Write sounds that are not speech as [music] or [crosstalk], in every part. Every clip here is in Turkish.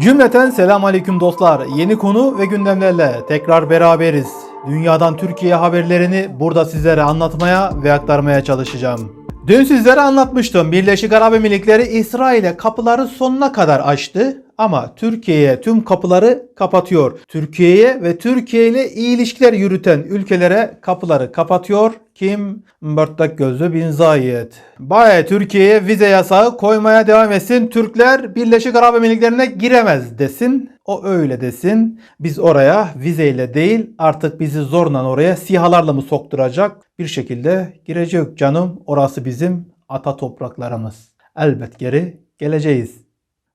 Cümleten selam aleyküm dostlar. Yeni konu ve gündemlerle tekrar beraberiz. Dünyadan Türkiye haberlerini burada sizlere anlatmaya ve aktarmaya çalışacağım. Dün sizlere anlatmıştım. Birleşik Arap Emirlikleri İsrail'e kapıları sonuna kadar açtı ama Türkiye'ye tüm kapıları kapatıyor. Türkiye'ye ve Türkiye ile iyi ilişkiler yürüten ülkelere kapıları kapatıyor. Kim? Mörtlek gözlü bin Zayed. Baye Türkiye'ye vize yasağı koymaya devam etsin. Türkler Birleşik Arap Emirlikleri'ne giremez desin. O öyle desin. Biz oraya vizeyle değil artık bizi zorla oraya sihalarla mı sokturacak? Bir şekilde girecek canım. Orası bizim ata topraklarımız. Elbet geri geleceğiz.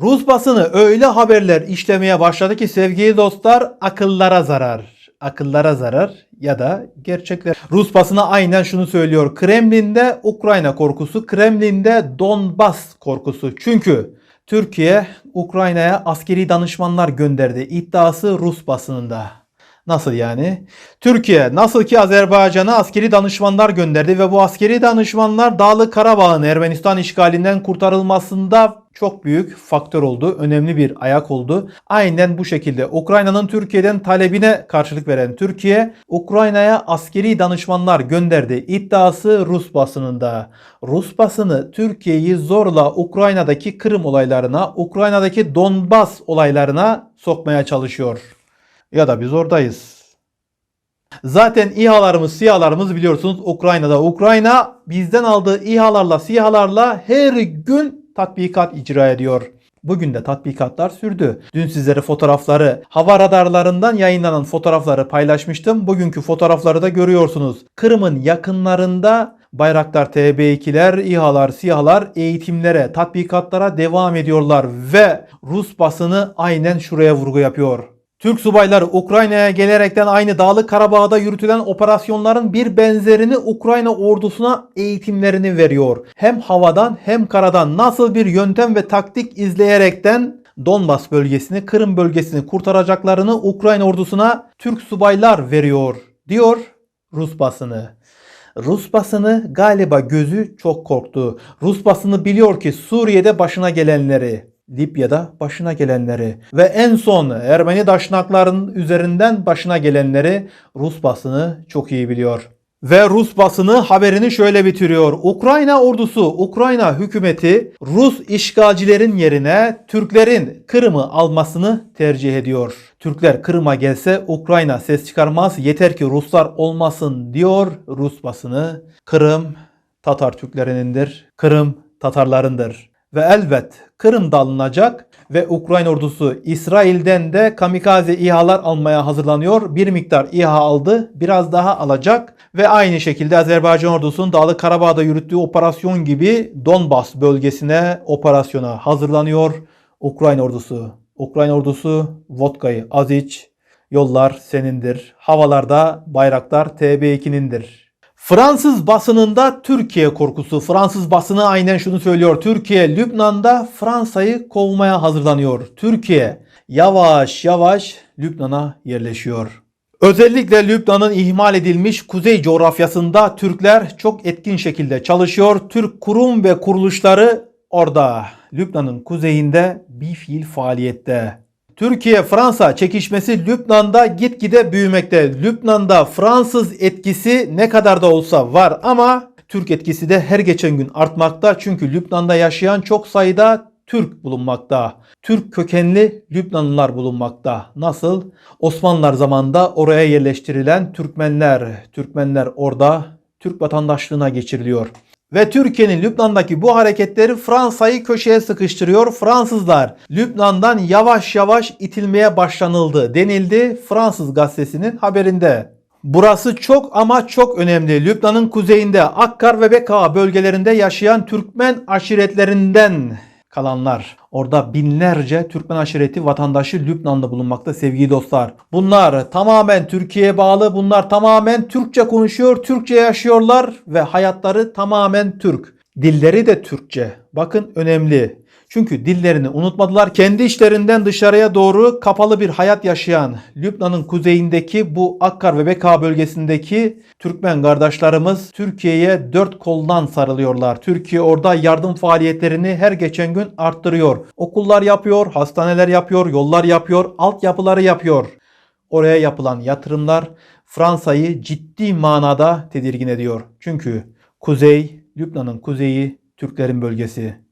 Rus basını öyle haberler işlemeye başladı ki sevgili dostlar akıllara zarar. Akıllara zarar ya da gerçekler. Rus basını aynen şunu söylüyor. Kremlin'de Ukrayna korkusu, Kremlin'de Donbas korkusu. Çünkü Türkiye Ukrayna'ya askeri danışmanlar gönderdi. iddiası Rus basınında. Nasıl yani? Türkiye nasıl ki Azerbaycan'a askeri danışmanlar gönderdi ve bu askeri danışmanlar Dağlık Karabağ'ın Ermenistan işgalinden kurtarılmasında çok büyük faktör oldu. Önemli bir ayak oldu. Aynen bu şekilde Ukrayna'nın Türkiye'den talebine karşılık veren Türkiye, Ukrayna'ya askeri danışmanlar gönderdi. iddiası Rus basınında. Rus basını Türkiye'yi zorla Ukrayna'daki Kırım olaylarına, Ukrayna'daki Donbas olaylarına sokmaya çalışıyor. Ya da biz oradayız. Zaten İHA'larımız, SİHA'larımız biliyorsunuz Ukrayna'da. Ukrayna bizden aldığı İHA'larla, SİHA'larla her gün tatbikat icra ediyor. Bugün de tatbikatlar sürdü. Dün sizlere fotoğrafları, hava radarlarından yayınlanan fotoğrafları paylaşmıştım. Bugünkü fotoğrafları da görüyorsunuz. Kırım'ın yakınlarında Bayraktar TB2'ler, İHA'lar, SİHA'lar eğitimlere, tatbikatlara devam ediyorlar ve Rus basını aynen şuraya vurgu yapıyor. Türk subayları Ukrayna'ya gelerekten aynı Dağlık Karabağ'da yürütülen operasyonların bir benzerini Ukrayna ordusuna eğitimlerini veriyor. Hem havadan hem karadan nasıl bir yöntem ve taktik izleyerekten Donbas bölgesini, Kırım bölgesini kurtaracaklarını Ukrayna ordusuna Türk subaylar veriyor diyor Rus basını. Rus basını galiba gözü çok korktu. Rus basını biliyor ki Suriye'de başına gelenleri, Libya'da başına gelenleri ve en son Ermeni daşnakların üzerinden başına gelenleri Rus basını çok iyi biliyor. Ve Rus basını haberini şöyle bitiriyor. Ukrayna ordusu, Ukrayna hükümeti Rus işgalcilerin yerine Türklerin Kırım'ı almasını tercih ediyor. Türkler Kırım'a gelse Ukrayna ses çıkarmaz yeter ki Ruslar olmasın diyor Rus basını. Kırım Tatar Türklerinindir. Kırım Tatarlarındır. Ve elbet Kırım da alınacak ve Ukrayna ordusu İsrail'den de kamikaze İHA'lar almaya hazırlanıyor. Bir miktar İHA aldı, biraz daha alacak ve aynı şekilde Azerbaycan ordusunun Dağlık Karabağ'da yürüttüğü operasyon gibi Donbas bölgesine operasyona hazırlanıyor Ukrayna ordusu. Ukrayna ordusu vodkayı az iç, yollar senindir. Havalarda bayraktar TB2'nindir. Fransız basınında Türkiye korkusu. Fransız basını aynen şunu söylüyor. Türkiye Lübnan'da Fransa'yı kovmaya hazırlanıyor. Türkiye yavaş yavaş Lübnan'a yerleşiyor. Özellikle Lübnan'ın ihmal edilmiş kuzey coğrafyasında Türkler çok etkin şekilde çalışıyor. Türk kurum ve kuruluşları orada Lübnan'ın kuzeyinde bir fiil faaliyette. Türkiye-Fransa çekişmesi Lübnan'da gitgide büyümekte. Lübnan'da Fransız etkisi ne kadar da olsa var ama Türk etkisi de her geçen gün artmakta. Çünkü Lübnan'da yaşayan çok sayıda Türk bulunmakta. Türk kökenli Lübnanlılar bulunmakta. Nasıl? Osmanlılar zamanında oraya yerleştirilen Türkmenler, Türkmenler orada Türk vatandaşlığına geçiriliyor. Ve Türkiye'nin Lübnan'daki bu hareketleri Fransa'yı köşeye sıkıştırıyor. Fransızlar Lübnan'dan yavaş yavaş itilmeye başlanıldı denildi Fransız gazetesinin haberinde. Burası çok ama çok önemli. Lübnan'ın kuzeyinde Akkar ve Beka bölgelerinde yaşayan Türkmen aşiretlerinden kalanlar. Orada binlerce Türkmen aşireti vatandaşı Lübnan'da bulunmakta sevgili dostlar. Bunlar tamamen Türkiye'ye bağlı. Bunlar tamamen Türkçe konuşuyor, Türkçe yaşıyorlar ve hayatları tamamen Türk. Dilleri de Türkçe. Bakın önemli. Çünkü dillerini unutmadılar. Kendi işlerinden dışarıya doğru kapalı bir hayat yaşayan Lübnan'ın kuzeyindeki bu Akkar ve Beka bölgesindeki Türkmen kardeşlerimiz Türkiye'ye dört koldan sarılıyorlar. Türkiye orada yardım faaliyetlerini her geçen gün arttırıyor. Okullar yapıyor, hastaneler yapıyor, yollar yapıyor, altyapıları yapıyor. Oraya yapılan yatırımlar Fransa'yı ciddi manada tedirgin ediyor. Çünkü kuzey, Lübnan'ın kuzeyi Türklerin bölgesi.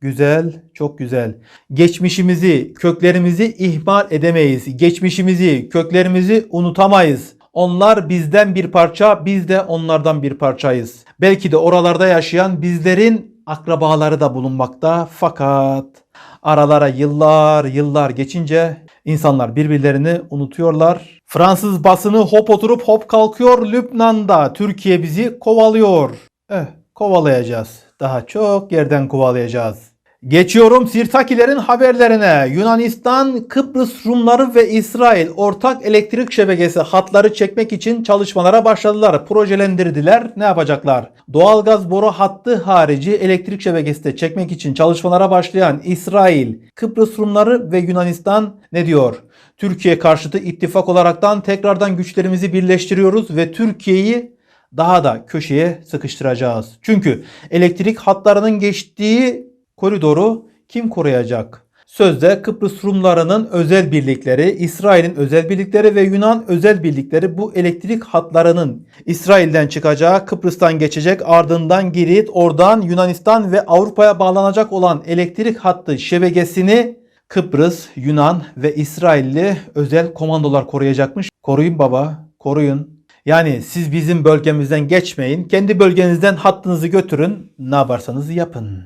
Güzel, çok güzel. Geçmişimizi, köklerimizi ihmal edemeyiz. Geçmişimizi, köklerimizi unutamayız. Onlar bizden bir parça, biz de onlardan bir parçayız. Belki de oralarda yaşayan bizlerin akrabaları da bulunmakta. Fakat aralara yıllar yıllar geçince insanlar birbirlerini unutuyorlar. Fransız basını hop oturup hop kalkıyor Lübnan'da. Türkiye bizi kovalıyor. Eh, kovalayacağız. Daha çok yerden kovalayacağız. Geçiyorum Sirtakilerin haberlerine. Yunanistan, Kıbrıs Rumları ve İsrail ortak elektrik şebekesi hatları çekmek için çalışmalara başladılar. Projelendirdiler. Ne yapacaklar? Doğalgaz boru hattı harici elektrik şebekesi de çekmek için çalışmalara başlayan İsrail, Kıbrıs Rumları ve Yunanistan ne diyor? Türkiye karşıtı ittifak olaraktan tekrardan güçlerimizi birleştiriyoruz ve Türkiye'yi daha da köşeye sıkıştıracağız. Çünkü elektrik hatlarının geçtiği koridoru kim koruyacak? Sözde Kıbrıs Rumlarının özel birlikleri, İsrail'in özel birlikleri ve Yunan özel birlikleri bu elektrik hatlarının İsrail'den çıkacağı, Kıbrıs'tan geçecek, ardından Girit, oradan Yunanistan ve Avrupa'ya bağlanacak olan elektrik hattı şebekesini Kıbrıs, Yunan ve İsrailli özel komandolar koruyacakmış. Koruyun baba, koruyun. Yani siz bizim bölgemizden geçmeyin. Kendi bölgenizden hattınızı götürün. Ne yaparsanız yapın.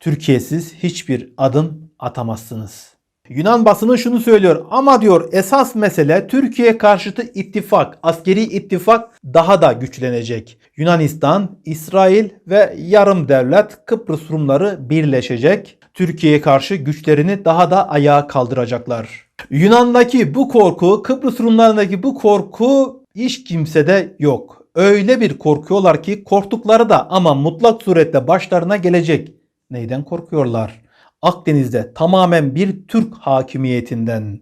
Türkiye'siz hiçbir adım atamazsınız. Yunan basını şunu söylüyor ama diyor esas mesele Türkiye karşıtı ittifak, askeri ittifak daha da güçlenecek. Yunanistan, İsrail ve yarım devlet Kıbrıs Rumları birleşecek. Türkiye'ye karşı güçlerini daha da ayağa kaldıracaklar. Yunan'daki bu korku, Kıbrıs Rumlarındaki bu korku hiç kimsede yok. Öyle bir korkuyorlar ki korktukları da ama mutlak surette başlarına gelecek. Neyden korkuyorlar? Akdeniz'de tamamen bir Türk hakimiyetinden.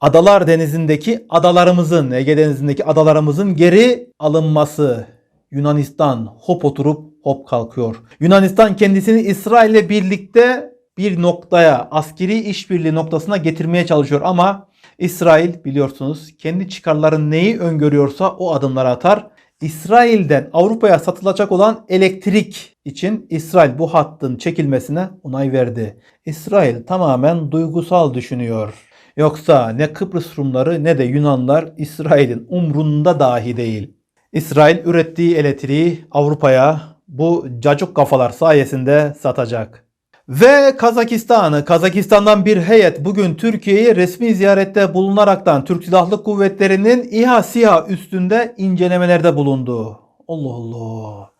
Adalar Denizi'ndeki adalarımızın, Ege Denizi'ndeki adalarımızın geri alınması. Yunanistan hop oturup hop kalkıyor. Yunanistan kendisini İsrail ile birlikte bir noktaya, askeri işbirliği noktasına getirmeye çalışıyor ama İsrail biliyorsunuz kendi çıkarların neyi öngörüyorsa o adımları atar. İsrail'den Avrupa'ya satılacak olan elektrik için İsrail bu hattın çekilmesine onay verdi. İsrail tamamen duygusal düşünüyor. Yoksa ne Kıbrıs Rumları ne de Yunanlar İsrail'in umrunda dahi değil. İsrail ürettiği elektriği Avrupa'ya bu cacık kafalar sayesinde satacak. Ve Kazakistan'ı, Kazakistan'dan bir heyet bugün Türkiye'yi resmi ziyarette bulunaraktan Türk Silahlı Kuvvetleri'nin İHA SİHA üstünde incelemelerde bulundu. Allah Allah.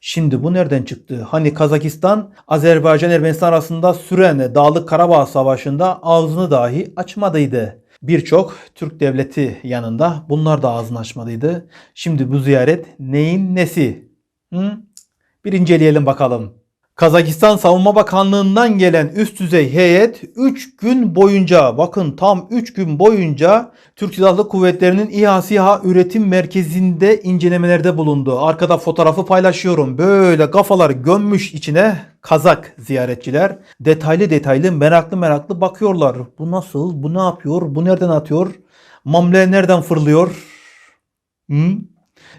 Şimdi bu nereden çıktı? Hani Kazakistan, Azerbaycan, Ermenistan arasında süren Dağlık Karabağ Savaşı'nda ağzını dahi açmadıydı. Birçok Türk devleti yanında bunlar da ağzını açmadıydı. Şimdi bu ziyaret neyin nesi? Hı? Bir inceleyelim bakalım. Kazakistan Savunma Bakanlığı'ndan gelen üst düzey heyet 3 gün boyunca bakın tam 3 gün boyunca Türk Silahlı Kuvvetleri'nin İHA SİHA üretim merkezinde incelemelerde bulundu. Arkada fotoğrafı paylaşıyorum. Böyle kafalar gömmüş içine Kazak ziyaretçiler detaylı detaylı meraklı meraklı bakıyorlar. Bu nasıl? Bu ne yapıyor? Bu nereden atıyor? Mamle nereden fırlıyor? Hı?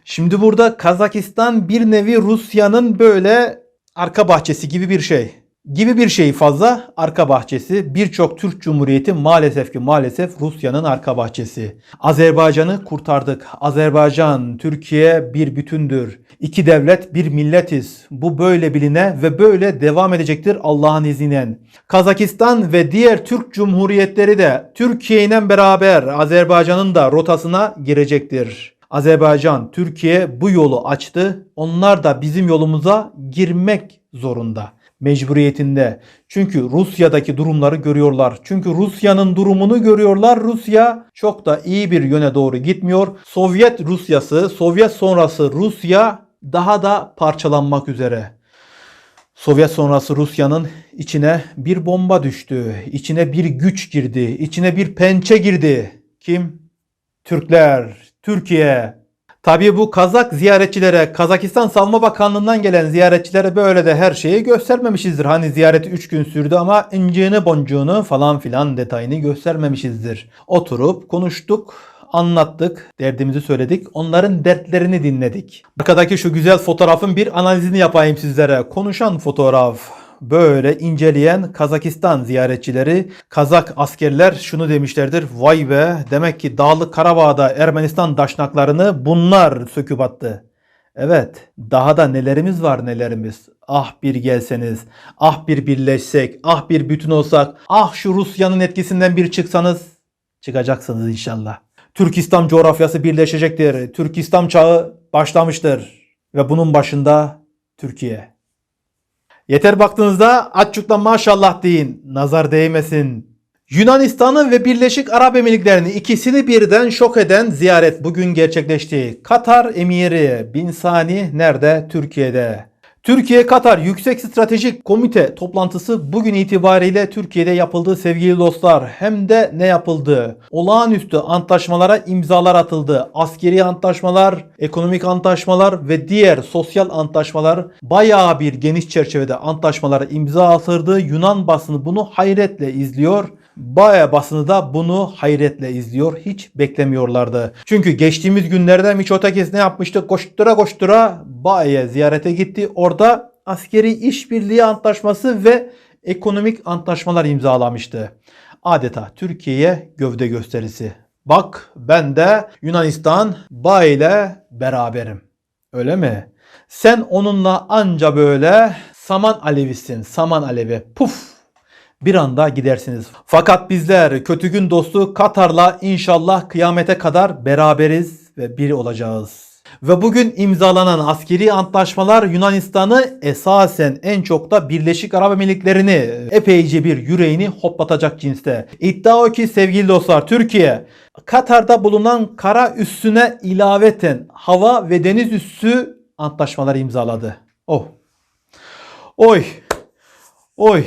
Şimdi burada Kazakistan bir nevi Rusya'nın böyle arka bahçesi gibi bir şey. Gibi bir şey fazla arka bahçesi. Birçok Türk Cumhuriyeti maalesef ki maalesef Rusya'nın arka bahçesi. Azerbaycan'ı kurtardık. Azerbaycan, Türkiye bir bütündür. İki devlet bir milletiz. Bu böyle biline ve böyle devam edecektir Allah'ın izniyle. Kazakistan ve diğer Türk Cumhuriyetleri de Türkiye ile beraber Azerbaycan'ın da rotasına girecektir. Azerbaycan, Türkiye bu yolu açtı. Onlar da bizim yolumuza girmek zorunda. Mecburiyetinde. Çünkü Rusya'daki durumları görüyorlar. Çünkü Rusya'nın durumunu görüyorlar. Rusya çok da iyi bir yöne doğru gitmiyor. Sovyet Rusyası, Sovyet sonrası Rusya daha da parçalanmak üzere. Sovyet sonrası Rusya'nın içine bir bomba düştü. İçine bir güç girdi. içine bir pençe girdi. Kim? Türkler, Türkiye. Tabii bu Kazak ziyaretçilere, Kazakistan Savunma Bakanlığı'ndan gelen ziyaretçilere böyle de her şeyi göstermemişizdir. Hani ziyareti 3 gün sürdü ama incini boncuğunu falan filan detayını göstermemişizdir. Oturup konuştuk, anlattık, derdimizi söyledik, onların dertlerini dinledik. Arkadaki şu güzel fotoğrafın bir analizini yapayım sizlere. Konuşan fotoğraf böyle inceleyen Kazakistan ziyaretçileri, Kazak askerler şunu demişlerdir. Vay be demek ki Dağlık Karabağ'da Ermenistan daşnaklarını bunlar söküp attı. Evet daha da nelerimiz var nelerimiz. Ah bir gelseniz, ah bir birleşsek, ah bir bütün olsak, ah şu Rusya'nın etkisinden bir çıksanız çıkacaksınız inşallah. Türk İslam coğrafyası birleşecektir. Türk İslam çağı başlamıştır. Ve bunun başında Türkiye. Yeter baktığınızda açıktan maşallah deyin. Nazar değmesin. Yunanistan'ı ve Birleşik Arap Emirlikleri'ni ikisini birden şok eden ziyaret bugün gerçekleşti. Katar Emiri Bin Sani nerede? Türkiye'de. Türkiye-Katar Yüksek Stratejik Komite toplantısı bugün itibariyle Türkiye'de yapıldı sevgili dostlar. Hem de ne yapıldı? Olağanüstü antlaşmalara imzalar atıldı. Askeri antlaşmalar, ekonomik antlaşmalar ve diğer sosyal antlaşmalar bayağı bir geniş çerçevede antlaşmalara imza atıldı. Yunan basını bunu hayretle izliyor. Baya basını da bunu hayretle izliyor. Hiç beklemiyorlardı. Çünkü geçtiğimiz günlerde Miçotakis ne yapmıştı? Koştura koştura Baye ziyarete gitti. Orada askeri işbirliği antlaşması ve ekonomik antlaşmalar imzalamıştı. Adeta Türkiye'ye gövde gösterisi. Bak ben de Yunanistan Baye ile beraberim. Öyle mi? Sen onunla anca böyle saman alevisin. Saman alevi. Puf bir anda gidersiniz. Fakat bizler kötü gün dostu Katar'la inşallah kıyamete kadar beraberiz ve bir olacağız. Ve bugün imzalanan askeri antlaşmalar Yunanistan'ı esasen en çok da Birleşik Arap Emirlikleri'ni epeyce bir yüreğini hoplatacak cinste. İddia o ki sevgili dostlar Türkiye Katar'da bulunan kara üssüne ilaveten hava ve deniz üssü antlaşmaları imzaladı. Oh. Oy. Oy.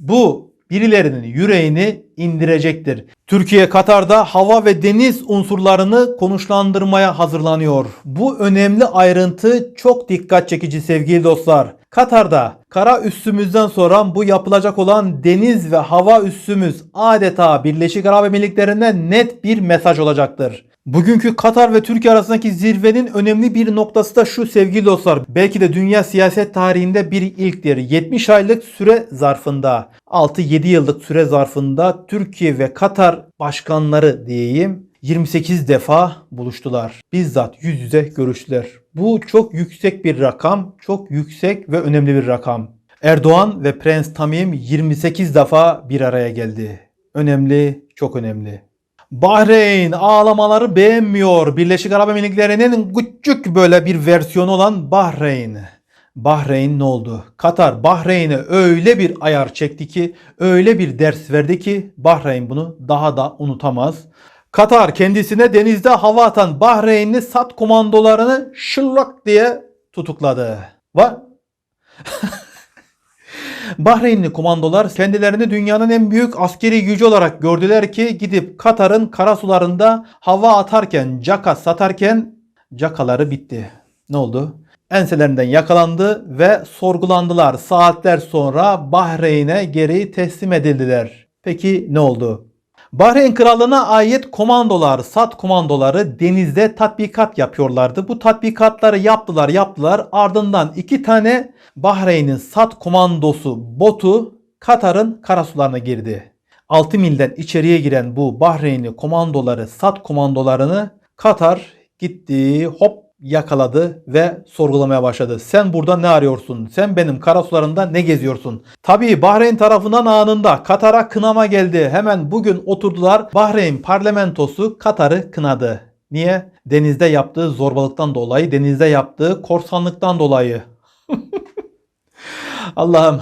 Bu birilerinin yüreğini indirecektir. Türkiye Katar'da hava ve deniz unsurlarını konuşlandırmaya hazırlanıyor. Bu önemli ayrıntı çok dikkat çekici sevgili dostlar. Katar'da kara üssümüzden sonra bu yapılacak olan deniz ve hava üssümüz adeta Birleşik Arap Emirlikleri'ne net bir mesaj olacaktır. Bugünkü Katar ve Türkiye arasındaki zirvenin önemli bir noktası da şu sevgili dostlar. Belki de dünya siyaset tarihinde bir ilktir. 70 aylık süre zarfında 6-7 yıllık süre zarfında Türkiye ve Katar başkanları diyeyim 28 defa buluştular. Bizzat yüz yüze görüştüler. Bu çok yüksek bir rakam, çok yüksek ve önemli bir rakam. Erdoğan ve Prens Tamim 28 defa bir araya geldi. Önemli, çok önemli. Bahreyn ağlamaları beğenmiyor. Birleşik Arap Emirlikleri'nin küçük böyle bir versiyonu olan Bahreyn. Bahreyn ne oldu? Katar Bahreyn'e öyle bir ayar çekti ki, öyle bir ders verdi ki Bahreyn bunu daha da unutamaz. Katar kendisine denizde hava atan Bahreynli SAT komandolarını şıllak diye tutukladı. Ve [laughs] Bahreynli komandolar kendilerini dünyanın en büyük askeri gücü olarak gördüler ki gidip Katar'ın karasularında hava atarken, caka satarken cakaları bitti. Ne oldu? Enselerinden yakalandı ve sorgulandılar. Saatler sonra Bahreyn'e geri teslim edildiler. Peki ne oldu? Bahreyn Krallığı'na ait komandolar, SAT komandoları denizde tatbikat yapıyorlardı. Bu tatbikatları yaptılar yaptılar. Ardından iki tane Bahreyn'in SAT komandosu botu Katar'ın karasularına girdi. 6 milden içeriye giren bu Bahreynli komandoları, SAT komandolarını Katar gitti hop yakaladı ve sorgulamaya başladı. Sen burada ne arıyorsun? Sen benim karasularında ne geziyorsun? Tabii Bahreyn tarafından anında Katar'a kınama geldi. Hemen bugün oturdular. Bahreyn parlamentosu Katar'ı kınadı. Niye? Denizde yaptığı zorbalıktan dolayı, denizde yaptığı korsanlıktan dolayı. [laughs] Allah'ım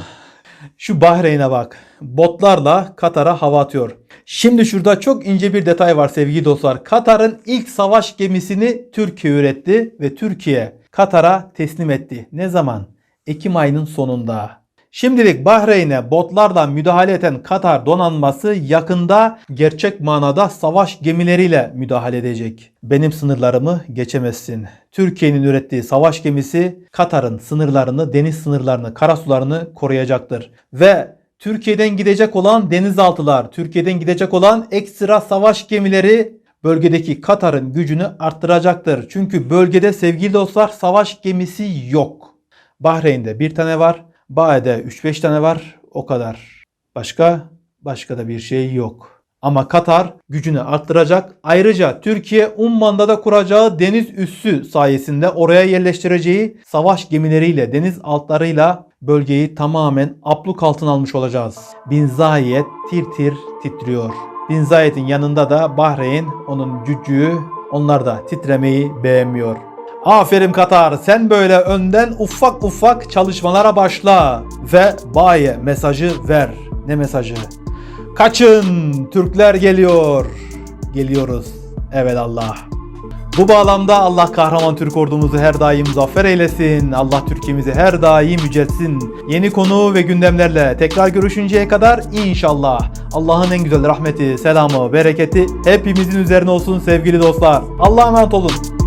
şu Bahreyn'e bak. Botlarla Katar'a hava atıyor. Şimdi şurada çok ince bir detay var sevgili dostlar. Katar'ın ilk savaş gemisini Türkiye üretti ve Türkiye Katar'a teslim etti. Ne zaman? Ekim ayının sonunda. Şimdilik Bahreyn'e botlardan müdahale eden Katar donanması yakında gerçek manada savaş gemileriyle müdahale edecek. Benim sınırlarımı geçemezsin. Türkiye'nin ürettiği savaş gemisi Katar'ın sınırlarını, deniz sınırlarını, karasularını koruyacaktır. Ve Türkiye'den gidecek olan denizaltılar, Türkiye'den gidecek olan ekstra savaş gemileri bölgedeki Katar'ın gücünü arttıracaktır. Çünkü bölgede sevgili dostlar savaş gemisi yok. Bahreyn'de bir tane var. Bae'de 3-5 tane var. O kadar. Başka? Başka da bir şey yok. Ama Katar gücünü arttıracak. Ayrıca Türkiye Umman'da da kuracağı deniz üssü sayesinde oraya yerleştireceği savaş gemileriyle, deniz altlarıyla bölgeyi tamamen apluk altına almış olacağız. Bin Zayed tir tir titriyor. Bin Zayed'in yanında da Bahreyn, onun cücüğü, onlar da titremeyi beğenmiyor. Aferin Katar sen böyle önden ufak ufak çalışmalara başla ve baye mesajı ver. Ne mesajı? Kaçın Türkler geliyor. Geliyoruz. Evet Allah. Bu bağlamda Allah kahraman Türk ordumuzu her daim zafer eylesin. Allah Türkiye'mizi her daim yüceltsin. Yeni konu ve gündemlerle tekrar görüşünceye kadar inşallah Allah'ın en güzel rahmeti, selamı, bereketi hepimizin üzerine olsun sevgili dostlar. Allah'a emanet olun.